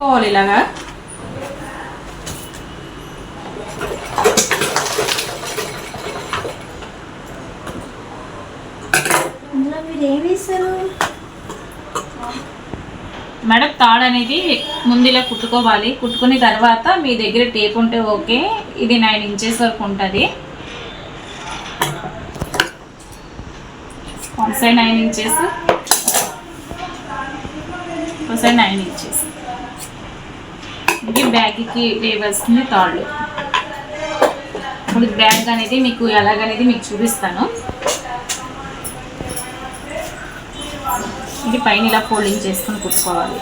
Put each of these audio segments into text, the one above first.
పోవాలి ఇలాగా మేడం తాడు అనేది ముందు ఇలా కుట్టుకోవాలి. కుట్టుకున్న తర్వాత మీ దగ్గర టేప్ ఉంటే ఓకే. ఇది నైన్ ఇంచెస్ వరకు ఉంటుంది. One side nine inches. ఒక సైడ్ నైన్ ఇంచెస్. ఇది బ్యాగ్కి వేయాల్సింది తాళ్ళు. ఇప్పుడు బ్యాగ్ అనేది మీకు ఎలాగనేది మీకు చూపిస్తాను. ఇది పైన ఇలా ఫోల్డింగ్ చేసుకొని కుట్టుకోవాలి.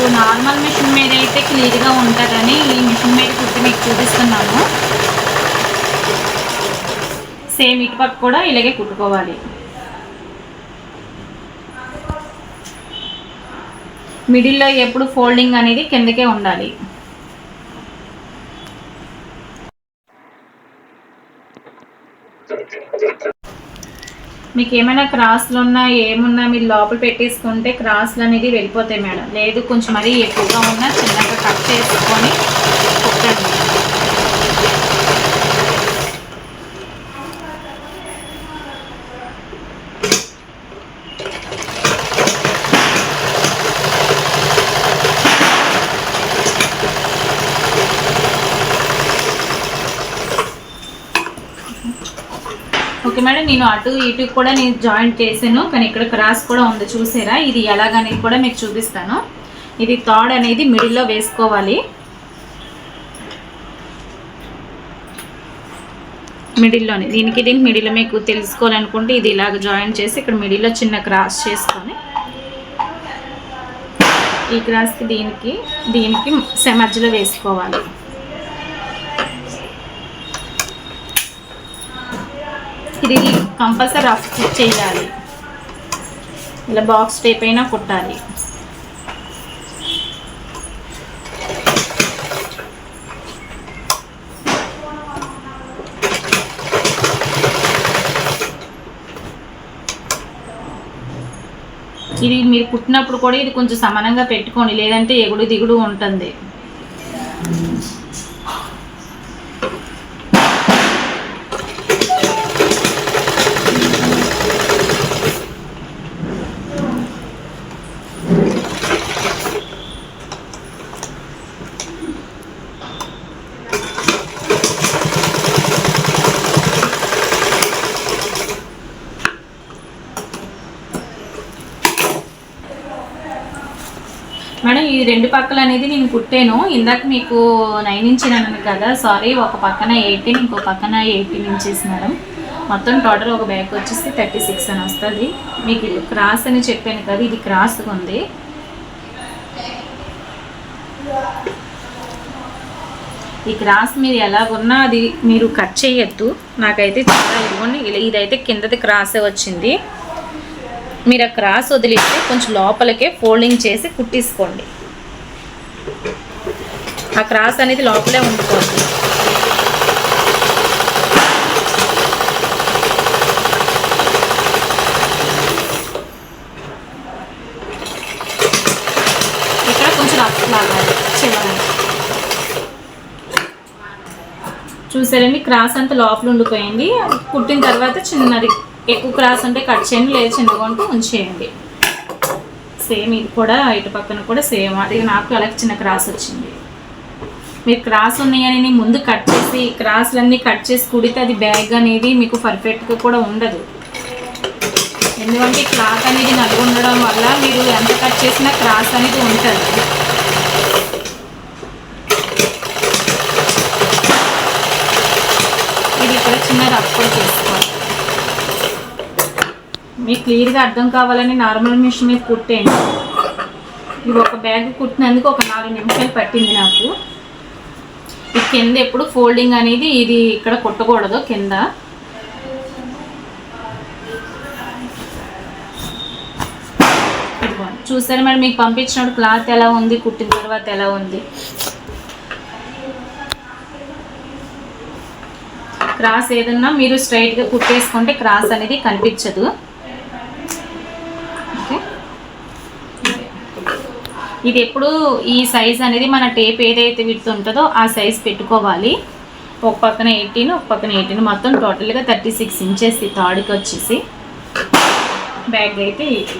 మీకు నార్మల్ మిషన్ మీద అయితే క్లియర్గా ఉంటుందని ఈ మిషన్ మీద కుట్టి మీకు చూపిస్తున్నాను సేమ్ ఇటు పక్క కూడా ఇలాగే కుట్టుకోవాలి. మిడిల్లో ఎప్పుడు ఫోల్డింగ్ అనేది కిందకే ఉండాలి. మీకు ఏమైనా క్రాస్లు ఉన్నా ఏమున్నా మీరు లోపల పెట్టేసుకుంటే క్రాస్లు అనేది వెళ్ళిపోతాయి మేడం. లేదు కొంచెం మరీ ఎక్కువగా ఉన్నా చిన్నగా కట్ చేసుకొని కుట్టండి. ఓకే మేడం నేను అటు ఇటు కూడా నేను జాయింట్ చేశాను కానీ ఇక్కడ క్రాస్ కూడా ఉంది చూసారా? ఇది ఎలాగనేది కూడా మీకు చూపిస్తాను. ఇది థాడ్ అనేది మిడిల్లో వేసుకోవాలి. మిడిల్లోని దీనికి దీనికి మిడిల్ మీకు తెలుసుకోవాలనుకుంటే ఇది ఇలాగ జాయిన్ చేసి ఇక్కడ మిడిల్లో చిన్న క్రాస్ చేసుకొని ఈ క్రాస్కి దీనికి దీనికి మధ్యలో వేసుకోవాలి. ఇది కంపల్సరీ రఫ్ స్టిచ్ చేయాలి. ఇలా బాక్స్ టైప్ అయినా కుట్టాలి. ఇది మీరు కుట్టినప్పుడు కూడా ఇది కొంచెం సమానంగా పెట్టుకోండి. లేదంటే ఎగుడు దిగుడు ఉంటుంది. మేడం ఈ రెండు పక్కలు అనేది నేను కుట్టాను. ఇందాక మీకు నైన్ ఇంచ్ అన్నాను కదా సారీ ఒక పక్కన ఎయిటీన్ ఇంకో పక్కన ఎయిటీన్ ఇంచెస్ మేడం. మొత్తం టోటల్ ఒక బ్యాగ్ వచ్చేసి థర్టీ సిక్స్ అని వస్తుంది. మీకు క్రాస్ అని చెప్పాను కదా ఇది క్రాస్గా ఉంది. ఈ క్రాస్ మీరు ఎలాగున్నా అది మీరు కట్ చేయొద్దు. నాకైతే చాలా ఇదిగోండి ఇలా ఇదైతే కిందది క్రాసే వచ్చింది. మీరు ఆ క్రాస్ వదిలిస్తే కొంచెం లోపలికే ఫోల్డింగ్ చేసి కుట్టించుకోండి ఆ క్రాస్ అనేది లోపలే ఉండిపోతుంది. ఇక్కడ కొంచెం రఫ్ లాగాలి చివరి చూసారండి క్రాస్ అంతా లోపల ఉండిపోయింది. కుట్టిన తర్వాత చిన్నది ఎక్కువ క్రాస్ అంటే కట్ చేయండి లేదు చిన్నగా ఉంటే ఉంచేయండి. సేమ్ ఇది కూడా ఇటు పక్కన కూడా సేమ్ అది నాకు అలాగే చిన్న క్రాస్ వచ్చింది. మీరు క్రాస్ ఉన్నాయని ముందు కట్ చేసి క్రాస్లన్నీ కట్ చేసి కుడితే అది బ్యాగ్ అనేది మీకు పర్ఫెక్ట్గా కూడా ఉండదు. ఎందుకంటే క్లాత్ అనేది నలుగు ఉండడం వల్ల మీరు ఎంత కట్ చేసినా క్రాస్ అనేది ఉంటుంది. ఇది ఇక్కడ చిన్న రఫ్ కూడా మీకు క్లియర్గా అర్థం కావాలని నార్మల్ మిషన్ మీద కుట్టేయండి. ఇది ఒక బ్యాగ్ కుట్టినందుకు ఒక నాలుగు నిమిషాలు పట్టింది నాకు. ఇది కింద ఎప్పుడు ఫోల్డింగ్ అనేది ఇది ఇక్కడ కుట్టకూడదు కింద. చూసారు చూసారా మేడం మీకు పంపించినప్పుడు క్లాత్ ఎలా ఉంది కుట్టిన తర్వాత ఎలా ఉంది? క్రాస్ ఏదన్నా మీరు స్ట్రైట్గా కుట్టేసుకుంటే క్రాస్ అనేది కనిపించదు. ఇది ఎప్పుడు ఈ సైజ్ అనేది మన టేప్ ఏదైతే వీటితో ఉంటుందో ఆ సైజ్ పెట్టుకోవాలి. ఒక పక్కన ఎయిటీన్ ఒక పక్కన ఎయిటీన్ మొత్తం టోటల్గా థర్టీ సిక్స్ ఇంచెస్ థర్డ్కి వచ్చేసి బ్యాగ్ అయితే ఎయిటీ